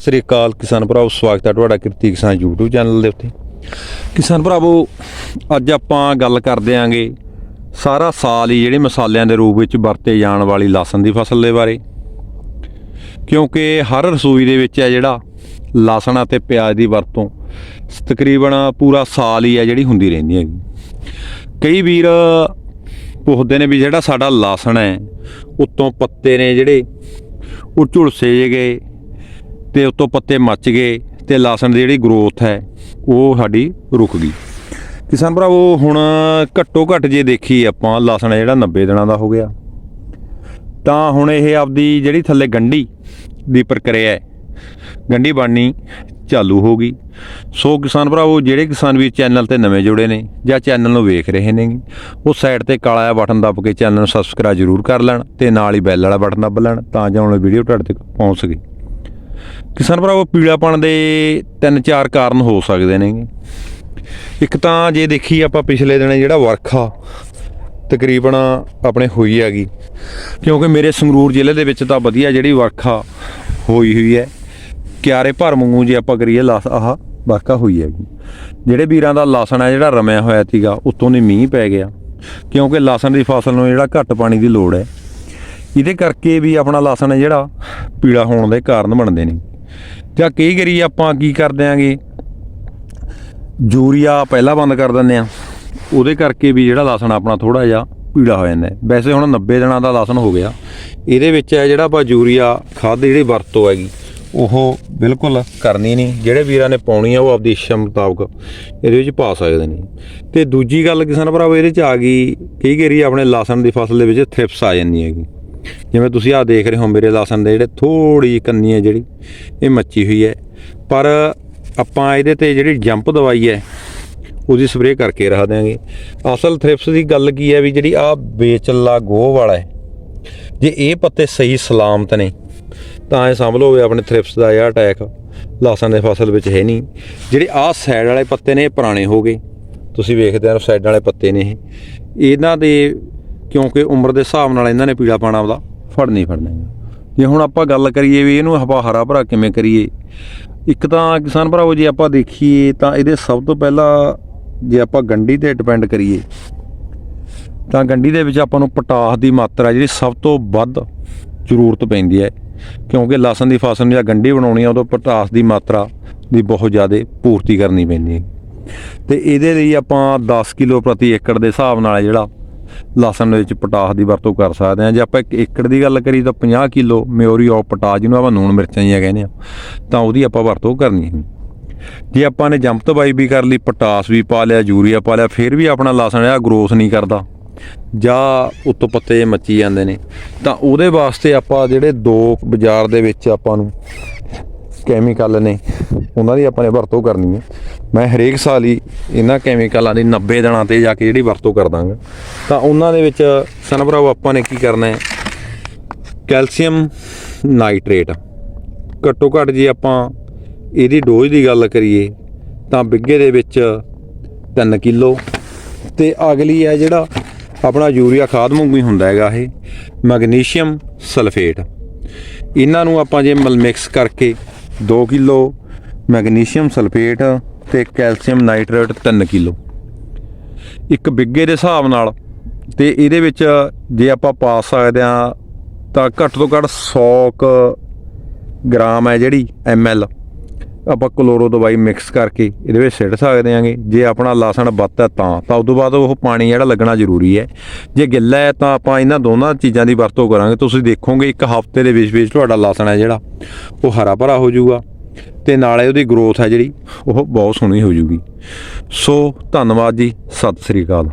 ਸ੍ਰੀ ਅਕਾਲ ਕਿਸਾਨ ਭਰਾਵੋ, ਸਵਾਗਤ ਹੈ ਤੁਹਾਡਾ ਕਿਰਤੀ ਕਿਸਾਨ YouTube ਚੈਨਲ ਦੇ ਉੱਤੇ। ਕਿਸਾਨ ਭਰਾਵੋ, ਅੱਜ ਆਪਾਂ ਗੱਲ ਕਰਦੇ ਆਂਗੇ ਸਾਰਾ ਸਾਲ ਹੀ ਜਿਹੜੇ ਮਸਾਲਿਆਂ ਦੇ ਰੂਪ ਵਿੱਚ ਵਰਤੇ ਜਾਣ ਵਾਲੀ ਲਸਣ ਦੀ ਫਸਲ ਦੇ ਬਾਰੇ। ਕਿਉਂਕਿ ਹਰ ਰਸੋਈ ਦੇ ਵਿੱਚ ਹੈ ਜਿਹੜਾ ਲਸਣ ਅਤੇ ਪਿਆਜ਼ ਦੀ ਵਰਤੋਂ ਤਕਰੀਬਨ ਪੂਰਾ ਸਾਲ ਹੀ ਹੈ ਜਿਹੜੀ ਹੁੰਦੀ ਰਹਿੰਦੀ ਹੈਗੀ। ਕਈ ਵੀਰ ਪੁੱਛਦੇ ਨੇ ਵੀ ਜਿਹੜਾ ਸਾਡਾ ਲਸਣ ਹੈ, ਉੱਤੋਂ ਪੱਤੇ ਨੇ ਜਿਹੜੇ, ਉਹ ਝੁਲਸੇ ਜੇ ਗਏ ਤੇ ਉੱਤੋਂ ਪੱਤੇ ਮੱਚ ਗਏ ਤੇ ਲਸਣ ਦੀ ਜਿਹੜੀ ਗਰੋਥ ਹੈ, ਉਹ ਸਾਡੀ ਰੁਕ ਗਈ। ਕਿਸਾਨ ਭਰਾਵੋ, ਹੁਣ ਘੱਟੋ ਘੱਟ ਜੇ ਦੇਖੀ ਆਪਾਂ, ਲਸਣ ਜਿਹੜਾ 90 ਦਿਨਾਂ ਦਾ ਹੋ ਗਿਆ। ਤਾਂ ਹੁਣ ਇਹ ਆਪਦੀ ਜਿਹੜੀ ਥੱਲੇ ਗੰਢੀ ਦੀ ਪ੍ਰਕਿਰਿਆ ਹੈ, ਗੰਢੀ ਬਣਨੀ ਚਾਲੂ ਹੋ ਗਈ। ਸੋ ਕਿਸਾਨ ਭਰਾਵੋ, ਜਿਹੜੇ ਕਿਸਾਨ ਵੀ ਚੈਨਲ ਤੇ ਨਵੇਂ ਜੁੜੇ ਨੇ ਜਾਂ ਚੈਨਲ ਨੂੰ ਵੇਖ ਰਹੇ ਨੇ, ਉਹ ਸਾਈਡ ਤੇ ਕਾਲਾ ਜਿਹਾ ਬਟਨ ਦੱਬ ਕੇ ਚੈਨਲ ਨੂੰ ਸਬਸਕ੍ਰਾਈਬ ਜ਼ਰੂਰ ਕਰ ਲੈਣ ਤੇ ਨਾਲ ਹੀ ਬੈਲ ਵਾਲਾ ਬਟਨ ਦੱਬ ਲੈਣ ਤਾਂ ਜੋ ਆਉਣ ਵੀਡੀਓ ਤੁਹਾਡੇ ਤੱਕ ਪਹੁੰਚ ਸਕੇ। ਕਿਸਾਨ ਭਰਾਵੋ ਪੀਲਾਪਣ ਦੇ ਤਿੰਨ ਚਾਰ ਕਾਰਨ ਹੋ ਸਕਦੇ ਨੇ। ਇੱਕ ਤਾਂ ਜੇ ਦੇਖੀ ਆਪਾਂ ਪਿਛਲੇ ਦਿਨ ਜਿਹੜਾ ਵਰਖਾ ਤਕਰੀਬਨ ਆਪਣੇ ਹੋਈ ਹੈਗੀ, ਕਿਉਂਕਿ ਮੇਰੇ ਸੰਗਰੂਰ ਜ਼ਿਲ੍ਹੇ ਦੇ ਵਿੱਚ ਤਾਂ ਵਧੀਆ ਜਿਹੜੀ ਵਰਖਾ ਹੋਈ ਹੋਈ ਹੈ। ਕਿਆਰੇ ਭਰ ਵਾਂਗੂ ਜੇ ਆਪਾਂ ਕਰੀਏ ਲਾਸ ਆਹ ਵਰਖਾ ਹੋਈ ਹੈਗੀ। ਜਿਹੜੇ ਵੀਰਾਂ ਦਾ ਲਾਸਣ ਹੈ, ਜਿਹੜਾ ਰਮਿਆ ਹੋਇਆ ਸੀਗਾ, ਉਤੋਂ ਦੀ ਮੀਂਹ ਪੈ ਗਿਆ। ਕਿਉਂਕਿ ਲਾਸਣ ਦੀ ਫਸਲ ਨੂੰ ਜਿਹੜਾ ਘੱਟ ਪਾਣੀ ਦੀ ਲੋੜ ਹੈ। ਇਹਦੇ ਕਰਕੇ ਵੀ ਆਪਣਾ ਲਸਣ ਜਿਹੜਾ ਪੀਲਾ ਹੋਣ ਦੇ ਕਾਰਨ ਬਣਦੇ ਨੇ। ਜਾਂ ਕਈ ਵਾਰੀ ਆਪਾਂ ਕੀ ਕਰਦੇ ਆਂਗੇ, ਯੂਰੀਆ ਪਹਿਲਾਂ ਬੰਦ ਕਰ ਦਿੰਦੇ ਆ। ਉਹਦੇ ਕਰਕੇ ਵੀ ਜਿਹੜਾ ਲਸਣ ਆਪਣਾ ਥੋੜਾ ਜਿਹਾ ਪੀਲਾ ਹੋ ਜਾਂਦਾ ਵੈਸੇ ਹੁਣ 90 ਦਿਨਾਂ ਦਾ ਲਸਣ ਹੋ ਗਿਆ। ਇਹਦੇ ਵਿੱਚ ਹੈ ਜਿਹੜਾ ਆਪਾਂ ਯੂਰੀਆ ਖਾਦ ਦੀ ਜਿਹੜੀ ਵਰਤੋਂ ਹੈਗੀ, ਉਹ ਬਿਲਕੁਲ ਕਰਨੀ ਨਹੀਂ। ਜਿਹੜੇ ਵੀਰਾਂ ਨੇ ਪਾਉਣੀ ਆ, ਉਹ ਆਪਦੀ ਇੱਛਾ ਮੁਤਾਬਕ ਇਹਦੇ ਵਿੱਚ ਪਾ ਸਕਦੇ ਨੇ। ਤੇ ਦੂਜੀ ਗੱਲ ਕਿਸਾਨ ਭਰਾਵੋ, ਇਹਦੇ ਚ ਆ ਗਈ, ਕਈ ਵਾਰੀ ਆਪਣੇ ਲਸਣ ਦੀ ਫਸਲ ਦੇ ਵਿੱਚ ਥ੍ਰਿਪਸ ਆ ਜਾਂਦੀ ਹੈਗੀ। ਜਿਵੇਂ ਤੁਸੀਂ ਆ ਦੇਖ ਰਹੇ ਹੋ ਮੇਰੇ ਲਸਣ ਦੇ ਜਿਹੜੇ ਥੋੜੀ ਕੰਨੀ ਹੈ ਜਿਹੜੀ, ਇਹ ਮੱਚੀ ਹੋਈ ਹੈ। ਪਰ ਆਪਾਂ ਇਹਦੇ ਤੇ ਜਿਹੜੀ ਜੰਪ ਦਵਾਈ ਹੈ, ਉਹਦੀ ਸਪਰੇਅ ਕਰਕੇ ਰੱਖ ਦਿਆਂਗੇ। ਅਸਲ ਥ੍ਰਿਪਸ ਦੀ ਗੱਲ ਕੀ ਹੈ ਵੀ ਜਿਹੜੀ ਆ ਵੇਚਲਾ ਗੋਹ ਵਾਲਾ ਹੈ, ਜੇ ਇਹ ਪੱਤੇ ਸਹੀ ਸਲਾਮਤ ਨੇ, ਤਾਂ ਇਹ ਸਮਝ ਲਓ ਆਪਣੇ ਥ੍ਰਿਪਸ ਦਾ ਜਿਹੜਾ ਅਟੈਕ ਲਸਣ ਦੇ ਫਸਲ ਵਿੱਚ ਹੈ ਨਹੀਂ। ਜਿਹੜੇ ਆਹ ਸਾਈਡ ਵਾਲੇ ਪੱਤੇ ਨੇ, ਇਹ ਪੁਰਾਣੇ ਹੋ ਗਏ। ਤੁਸੀਂ ਵੇਖਦੇ ਹੋ ਸਾਈਡ ਵਾਲੇ ਪੱਤੇ ਨੇ ਇਹ। ਇਹਨਾਂ ਦੇ ਕਿਉਂਕਿ ਉਮਰ ਦੇ ਹਿਸਾਬ ਨਾਲ ਇਹਨਾਂ ਨੇ ਪੀੜਾ ਪਾਣਾ ਉਹਦਾ ਫੜਨੀ ਫੜਨਾ ਜੇ ਹੁਣ ਆਪਾਂ ਗੱਲ ਕਰੀਏ ਵੀ ਇਹਨੂੰ ਹਵਾ ਹਰਾ ਭਰਾ ਕਿਵੇਂ ਕਰੀਏ, ਇੱਕ ਤਾਂ ਕਿਸਾਨ ਭਰਾਵੋ ਜੇ ਆਪਾਂ ਦੇਖੀਏ ਤਾਂ ਇਹਦੇ ਸਭ ਤੋਂ ਪਹਿਲਾਂ ਜੇ ਆਪਾਂ ਗੰਢੀ ਤੇ ਡਿਪੈਂਡ ਕਰੀਏ, ਤਾਂ ਗੰਢੀ ਦੇ ਵਿੱਚ ਆਪਾਂ ਨੂੰ ਪੋਟਾਸ ਦੀ ਮਾਤਰਾ ਜਿਹੜੀ ਸਭ ਤੋਂ ਵੱਧ ਜ਼ਰੂਰਤ ਪੈਂਦੀ ਹੈ। ਕਿਉਂਕਿ ਲਸਣ ਦੀ ਫਸਲ ਜਾਂ ਗੰਢੀ ਬਣਾਉਣੀ ਆ, ਉਦੋਂ ਪੋਟਾਸ ਦੀ ਮਾਤਰਾ ਦੀ ਬਹੁਤ ਜ਼ਿਆਦਾ ਪੂਰਤੀ ਕਰਨੀ ਪੈਂਦੀ ਹੈ। ਤੇ ਇਹਦੇ ਲਈ ਆਪਾਂ 10 ਕਿਲੋ ਪ੍ਰਤੀ ਏਕੜ ਦੇ ਹਿਸਾਬ ਨਾਲ ਜਿਹੜਾ ਲਸਣ ਦੇ ਵਿੱਚ ਪੋਟਾਸ ਦੀ ਵਰਤੋਂ ਕਰ ਸਕਦੇ ਹਾਂ। ਜੇ ਆਪਾਂ ਇੱਕ ਏਕੜ ਦੀ ਗੱਲ ਕਰੀ ਤਾਂ 50 ਕਿਲੋ ਮਿਓਰੀ ਆਫ ਪੋਟਾਸ, ਜਿਹਨੂੰ ਆਪਾਂ ਨੂਣ ਮਿਰਚਾਂ ਜਿਹਾ ਕਹਿੰਦੇ ਆ ਤਾਂ ਉਹਦੀ ਆਪਾਂ ਵਰਤੋਂ ਕਰਨੀ ਹੈ। ਜੇ ਆਪਾਂ ਨੇ ਜੰਪ ਤਬਾਈ ਵੀ ਕਰ ਲਈ, ਪੋਟਾਸ ਵੀ ਪਾ ਲਿਆ, ਯੂਰੀਆ ਪਾ ਲਿਆ, ਫਿਰ ਵੀ ਆਪਣਾ ਲਸਣ ਜਿਹੜਾ ਗਰੋਥ ਨਹੀਂ ਕਰਦਾ, ਜਾਂ ਉੱਤੋਂ ਪੱਤੇ ਮੱਚੀ ਜਾਂਦੇ ਨੇ, ਤਾਂ ਉਹਦੇ ਵਾਸਤੇ ਆਪਾਂ ਜਿਹੜੇ ਦੋ ਬਾਜ਼ਾਰ ਦੇ ਵਿੱਚ ਆਪਾਂ ਨੂੰ ਕੈਮੀਕਲ ਨੇ, ਉਹਨਾਂ ਦੀ ਆਪਾਂ ਨੇ ਵਰਤੋਂ ਕਰਨੀ ਹੈ। ਮੈਂ ਹਰੇਕ ਸਾਲ ਹੀ ਇਹਨਾਂ ਕੈਮੀਕਲਾਂ ਦੀ 90 ਦਿਨਾਂ ਤੇ ਜਾ ਕੇ ਜਿਹੜੀ ਵਰਤੋਂ ਕਰ ਦਾਂਗਾ ਤਾਂ ਉਹਨਾਂ ਦੇ ਵਿੱਚ ਸਨਭਰਾਓ ਆਪਾਂ ਨੇ ਕੀ ਕਰਨਾ ਹੈ? Calcium nitrate. ਘੱਟੋ ਘੱਟ ਜੇ ਆਪਾਂ ਇਹਦੀ ਡੋਜ਼ ਦੀ ਗੱਲ ਕਰੀਏ, ਤਾਂ ਬਿੱਗੇ ਦੇ ਵਿੱਚ 3 ਕਿਲੋ। ਤੇ ਅਗਲੀ ਹੈ ਜਿਹੜਾ ਆਪਣਾ ਯੂਰੀਆ ਖਾਦ ਵਾਂਗੂ ਹੀ ਹੁੰਦਾ ਹੈਗਾ ਇਹ, ਮੈਗਨੀਸ਼ੀਅਮ ਸਲਫੇਟ। ਇਹਨਾਂ ਨੂੰ ਆਪਾਂ ਜੇ ਮਲ ਮਿਕਸ ਕਰਕੇ 2 ਕਿਲੋ ਮੈਗਨੀਸ਼ੀਅਮ ਸਲਫੇਟ ਤੇ ਕੈਲਸ਼ੀਅਮ ਨਾਈਟ੍ਰੇਟ 3 ਕਿਲੋ। ਇੱਕ ਬਿੱਗੇ ਦੇ ਹਿਸਾਬ ਨਾਲ ਤੇ ਇਹਦੇ ਵਿੱਚ ਜੇ ਆਪਾਂ ਪਾ ਸਕਦੇ ਆ ਤਾਂ ਘੱਟ ਤੋਂ ਘੱਟ 100 ਕੁ ਗ੍ਰਾਮ ਹੈ ਜਿਹੜੀ ਐਮਐਲ ਆਪਾਂ ਕਲੋਰੋ ਦਵਾਈ ਮਿਕਸ ਕਰਕੇ ਇਹਦੇ ਵਿੱਚ ਸਿੱਟ ਸਕਦੇ ਆਂਗੇ ਜੇ ਆਪਣਾ ਲਾਸਣ ਬੱਤ ਹੈ ਤਾਂ। ਤਾਂ ਉਸ ਤੋਂ ਬਾਅਦ ਉਹ ਪਾਣੀ ਜਿਹੜਾ ਲੱਗਣਾ ਜ਼ਰੂਰੀ ਹੈ। ਜੇ ਗਿੱਲਾ ਹੈ ਤਾਂ ਆਪਾਂ ਇਹਨਾਂ ਦੋਨਾਂ ਚੀਜ਼ਾਂ ਦੀ ਵਰਤੋਂ ਕਰਾਂਗੇ। ਤੁਸੀਂ ਦੇਖੋਗੇ ਇੱਕ ਹਫ਼ਤੇ ਦੇ ਵਿੱਚ ਵਿੱਚ ਤੁਹਾਡਾ ਲਾਸਣ ਹੈ ਜਿਹੜਾ, ਉਹ ਹਰਾ ਭਰਾ ਹੋ ਜਾਊਗਾ। ਤੇ ਨਾਲੇ ਉਹਦੀ ਗਰੋਥ ਹੈ ਜਿਹੜੀ, ਉਹ ਬਹੁਤ ਸੋਹਣੀ ਹੋ ਜੂਗੀ ਸੋ ਧੰਨਵਾਦ ਜੀ। ਸਤਿ ਸ੍ਰੀ ਅਕਾਲ।